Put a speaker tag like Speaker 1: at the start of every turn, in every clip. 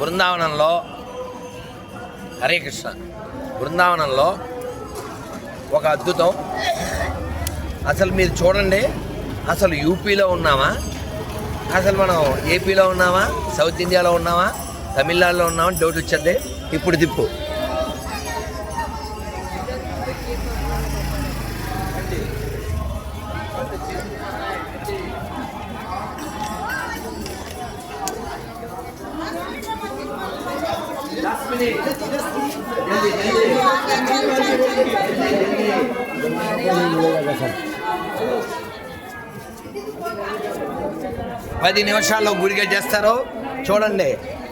Speaker 1: బృందావనంలో హరే కృష్ణ. బృందావనంలో ఒక అద్భుతం. అసలు మీరు చూడండి అసలు యూపీలో ఉన్నామా? అసలు మనం ఏపీలో ఉన్నామా? సౌత్ ఇండియాలో ఉన్నామా? తమిళనాడులో ఉన్నామా? డౌట్ వచ్చింది. ఇప్పుడు తిప్పు. పది నిమిషాల్లో గుడిగా చేస్తారు చూడండి.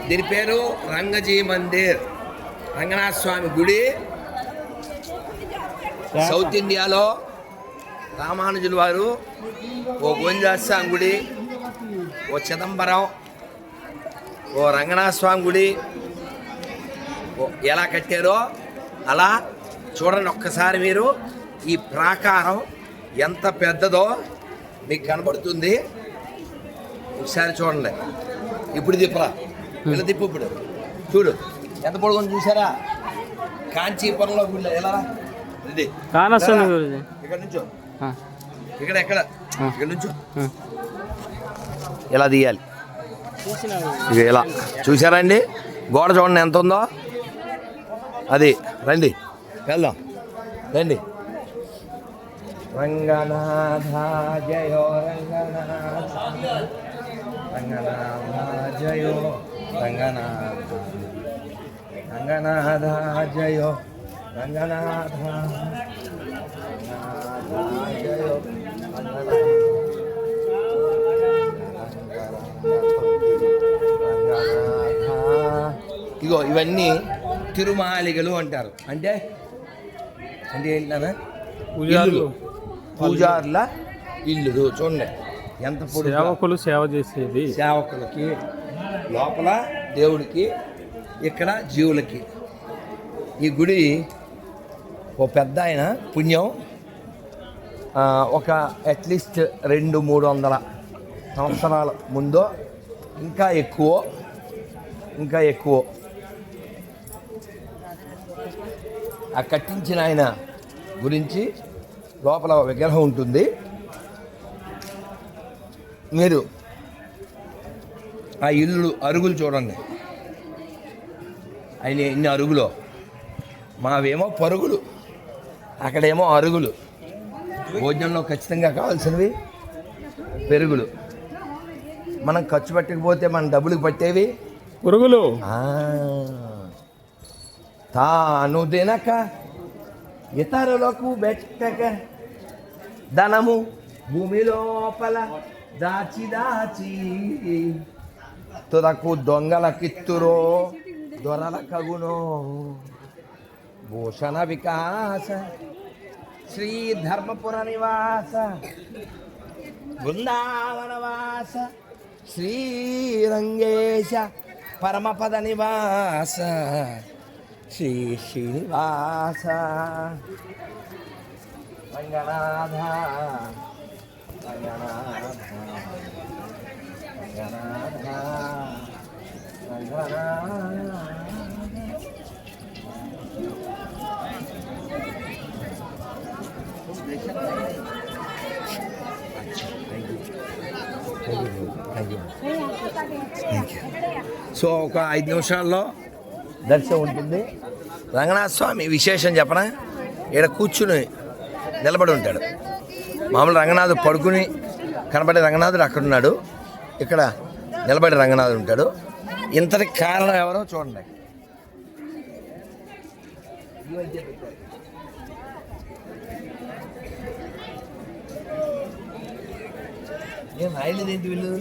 Speaker 1: దీని పేరు రంగజీ మందిర్. రంగనాథ స్వామి గుడి. సౌత్ ఇండియాలో రామానుజుల వారు ఓ గోవిందరాజ గుడి ఓ చిదంబరం ఓ రంగనాథ స్వామి గుడి ఎలా కట్టారో అలా చూడండి ఒక్కసారి మీరు. ఈ ప్రాకారం ఎంత పెద్దదో మీకు కనబడుతుంది. ఒకసారి చూడండి. ఇప్పుడు తిప్పరా ఇలా తిప్పు ఇప్పుడు. చూడు. ఎంత పొడుగుంది చూసారా? కాంచీపురంలో గుళ్ళ ఎలా? ఇది. ఎలా? ఇక్కడ నుంచో. ఇక్కడ ఎక్కడ. ఇక్కడ నుంచో. ఇలా తీయాలి? ఇలా చూసారా అండి? గోడ చూడండి ఎంత ఉందో. అది రండి. వెళ్దాం. రండి. రంగనాథ జయో రంగనాథ. రంగనాథ జయో రంగనాథ రంగనాథ జయో రంగనాథ రంగనాథ జయో రంగనాథ. ఇగో ఇవన్నీ తిరుమాలిగలు అంటారు. అంటే అంటే ఏంటన్నా?
Speaker 2: పూజారులు.
Speaker 1: పూజారుల ఇల్లులు. చూడండి. ఎంత పొడి
Speaker 2: సేవకులు సేవ చేసేది.
Speaker 1: సేవకులకి లోపల దేవుడికి ఇక్కడ జీవులకి. ఈ గుడి ఓ పెద్ద ఆయన పుణ్యం. ఒక అట్లీస్ట్ రెండు మూడు వందల సంవత్సరాల ముందో ఇంకా ఎక్కువ ఇంకా ఎక్కువ. ఆ కట్టించిన ఆయన గురించి లోపల విగ్రహం ఉంటుంది. మీరు ఆ ఇల్లు అరుగులు చూడండి. ఆయన ఇన్ని అరుగులో? మావేమో పరుగులు అక్కడేమో అరుగులు. భోజనంలో ఖచ్చితంగా కావాల్సినవి పెరుగులు. మనం ఖర్చు పెట్టకపోతే మన డబ్బులకు పట్టేవి
Speaker 2: పురుగులు.
Speaker 1: తాను తినక ఇతరులకు బెట్టక ధనము భూమి లోపల దాచి దాచి తుదకు దొంగల కిత్తురో దొరల కగునో. భూషణ వికాస శ్రీ ధర్మపుర నివాస బృందావనవాస శ్రీరంగేశ పరమపద నివాస. శ్రీ శ్రీనివాస రంగనాథ రంగనాథ రంగనాథ రంగనాథ సో ఒక ఐదు నిమిషాల్లో దర్శనం ఉంటుంది. రంగనాథ స్వామి విశేషం చెప్పనా? ఇక్కడ కూర్చుని నిలబడి ఉంటాడు. మామూలు రంగనాథుడు పడుకుని కనబడే రంగనాథుడు అక్కడ ఉన్నాడు ఇక్కడ నిలబడి రంగనాథుడు ఉంటాడు. ఇంతటి కారణం ఎవరో చూడండి. ఏం రాయలేదు ఏంటి వీళ్ళు?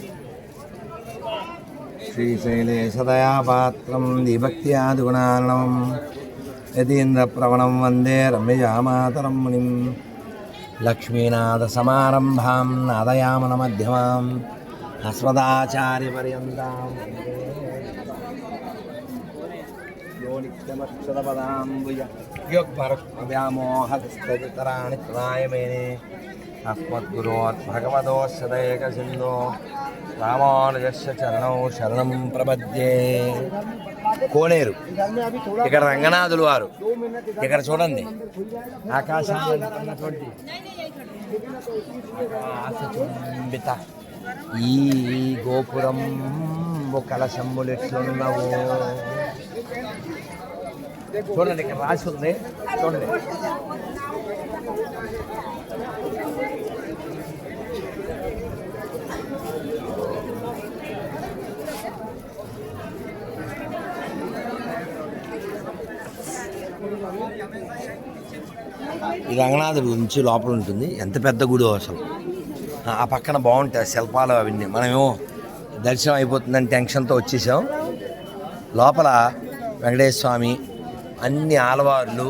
Speaker 1: శ్రీశైలే సదయాపాత్రం దిభక్త్యాదిగుణార్ణవం యతీంద్రప్రవణం వందే రమ్యజామాతరం మునిం లక్ష్మీనాథసమారంభాం నాదయామన మధ్యమాం అస్మదాచార్యపర్యంతాం నిత్యమక్షరపదాంబుజ వ్యామోహస్తరాణి త్రాయమేనే అస్మద్గురోత్ భగవదోషదయక సింధో రామానుజస్య చరణం శరణం ప్రపద్యే కోనేరు. ఇక్కడ రంగనాథులు వారు. ఇక్కడ చూడండి. ఆకాశాన్ని ఉన్నటువంటి ఈ గోపురం కలశంబులు ఎట్లున్నావు చూడండి ఇక్కడ రాసి ఉంది. చూడండి. ఈ రంగనాథుడి గురించి లోపల ఉంటుంది. ఎంత పెద్ద గుడి అసలు. ఆ- పక్కన బాగుంటాయి శిల్పాలు అవన్నీ. మనమేమో దర్శనం అయిపోతుందని టెన్షన్తో వచ్చేసాం. లోపల వెంకటేశ్వర స్వామి అన్ని ఆలవార్లు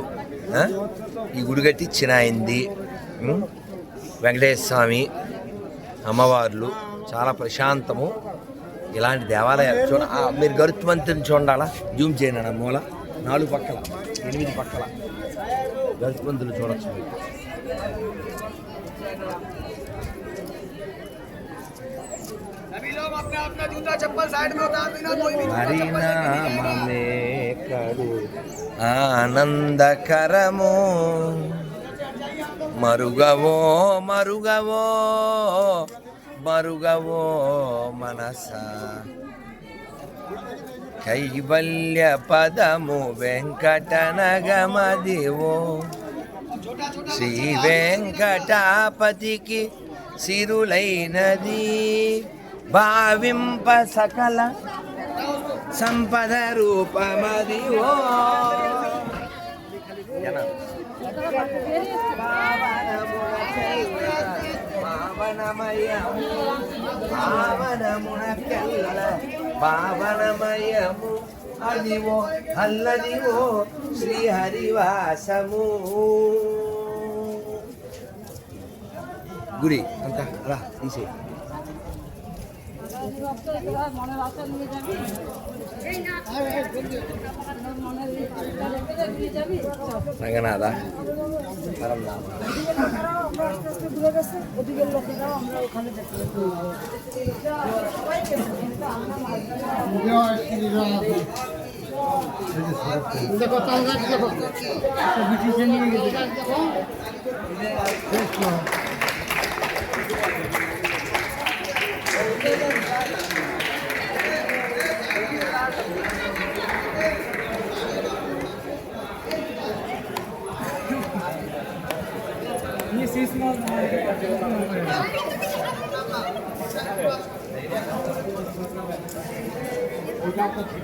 Speaker 1: ఈ గుడి కట్టించిన వెంకటేశ్వర స్వామి అమ్మవార్లు చాలా ప్రశాంతము. ఇలాంటి దేవాలయాలు చూడ మీరు గరుత్మంతుని చూడాలా? జూమ్ చేయండి అన్న మూల. నాలుగు పక్కల ఎనిమిది పక్కల గరుత్మంతులు చూడొచ్చు. ఆనందకరము మరుగవో మరుగవో మరుగవో మనస కైవల్య పదము వెంకటనగమదివో శ్రీ వెంకటాపతికి సిరులైనది భావింప సకల సంపద రూపమదివో. పావనమయము పావనమునకెల్ల పావనమయము అదివో అల్లదివో శ్రీహరివాసము. গুড়ি
Speaker 3: আনতা আলা দিছে। না আদা। খারাপ না দেখো তাহলে দেখো দেখো final com o
Speaker 1: time.